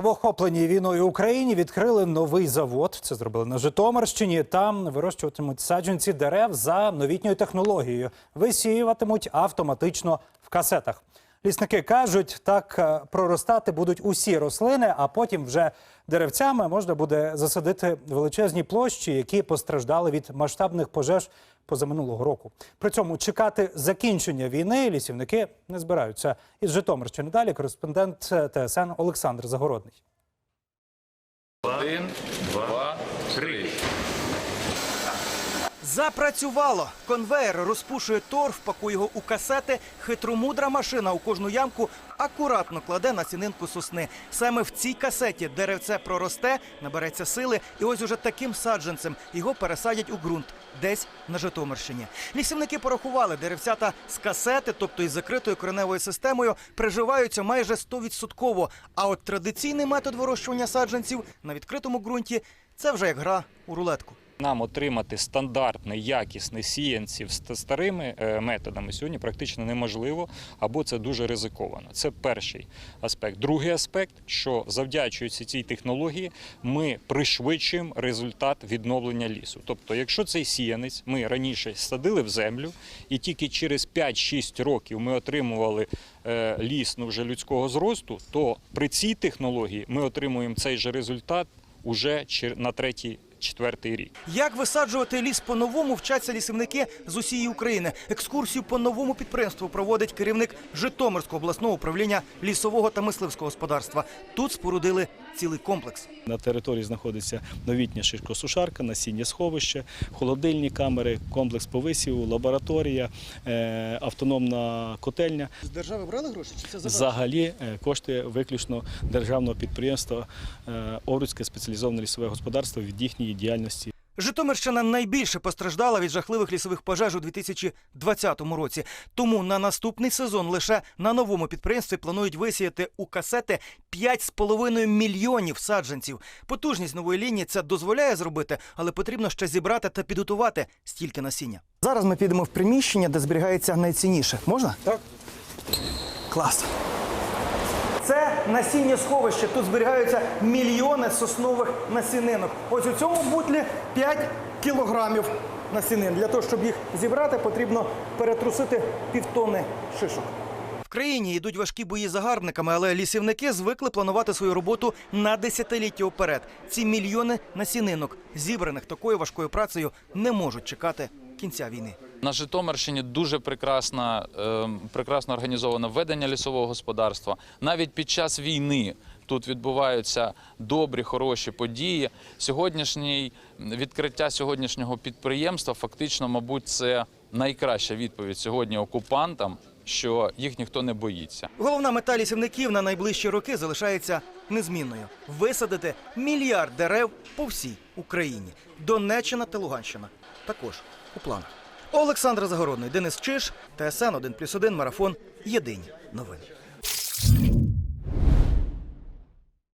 В охопленій війною Україні відкрили новий завод. Це зробили на Житомирщині. Там вирощуватимуть саджанці дерев за новітньою технологією. Висіюватимуть автоматично в касетах. Лісники кажуть, так е, проростати будуть усі рослини, а потім вже деревцями можна буде засадити величезні площі, які постраждали від масштабних пожеж позаминулого року. При цьому чекати закінчення війни лісівники не збираються. Із Житомирщини далі кореспондент е, ТСН Олександр Загородний. Один, два, три. Запрацювало. Конвейер розпушує торф, пакує його у касети. Хитромудра машина у кожну ямку акуратно кладе на сінинку сосни. Саме в цій касеті деревце проросте, набереться сили, і ось уже таким саджанцем його пересадять у ґрунт десь на Житомирщині. Лісівники порахували деревцята з касети, тобто із закритою кореневою системою, приживаються майже 100%. А от традиційний метод вирощування саджанців на відкритому ґрунті це вже як гра у рулетку. Нам отримати стандартний якісний сіянців старими е, методами сьогодні практично неможливо, або це дуже ризиковано. Це перший аспект. Другий аспект, що завдячуючи цій технології, ми пришвидшуємо результат відновлення лісу. Тобто, якщо цей сіянець ми раніше садили в землю, і тільки через 5-6 років ми отримували е, ліс ну, вже людського зросту, то при цій технології ми отримуємо цей же результат уже на третій. Четвертий рік. Як висаджувати ліс по-новому вчаться лісівники з усієї України. Екскурсію по новому підприємству проводить керівник Житомирського обласного управління лісового та мисливського господарства. Тут спорудили цілий комплекс. На території знаходиться новітня шишкосушарка, насіння сховище, холодильні камери, комплекс повисіву, лабораторія, е, автономна котельня. З держави брали гроші? Чи це Взагалі е, кошти виключно державного підприємства е, Овруцьке спеціалізоване лісове господарство від їхньої діяльності. Житомирщина найбільше постраждала від жахливих лісових пожеж у 2020 році. Тому на наступний сезон лише на новому підприємстві планують висіяти у касети 5,5 мільйонів саджанців. Потужність нової лінії це дозволяє зробити, але потрібно ще зібрати та підготувати стільки насіння. Зараз ми підемо в приміщення, де зберігається найцінніше. Можна? Так. Клас. Насіння сховище. Тут зберігаються мільйони соснових насінинок. Ось у цьому бутлі 5 кілограмів насінин. Для того, щоб їх зібрати, потрібно перетрусити півтони шишок. В країні йдуть важкі бої загарбниками, але лісівники звикли планувати свою роботу на десятиліття вперед. Ці мільйони насінинок, зібраних такою важкою працею, не можуть чекати кінця війни. На Житомирщині дуже прекрасна, е, прекрасно організоване ведення лісового господарства. Навіть під час війни тут відбуваються добрі, хороші події. Сьогоднішній відкриття сьогоднішнього підприємства фактично, мабуть, це найкраща відповідь сьогодні окупантам, що їх ніхто не боїться. Головна мета лісівників на найближчі роки залишається незмінною: висадити мільярд дерев по всій Україні. Донеччина та Луганщина також у планах. Олександр Загородний, Денис Чиш, ТСН 1+,1, Марафон. Єдині новини.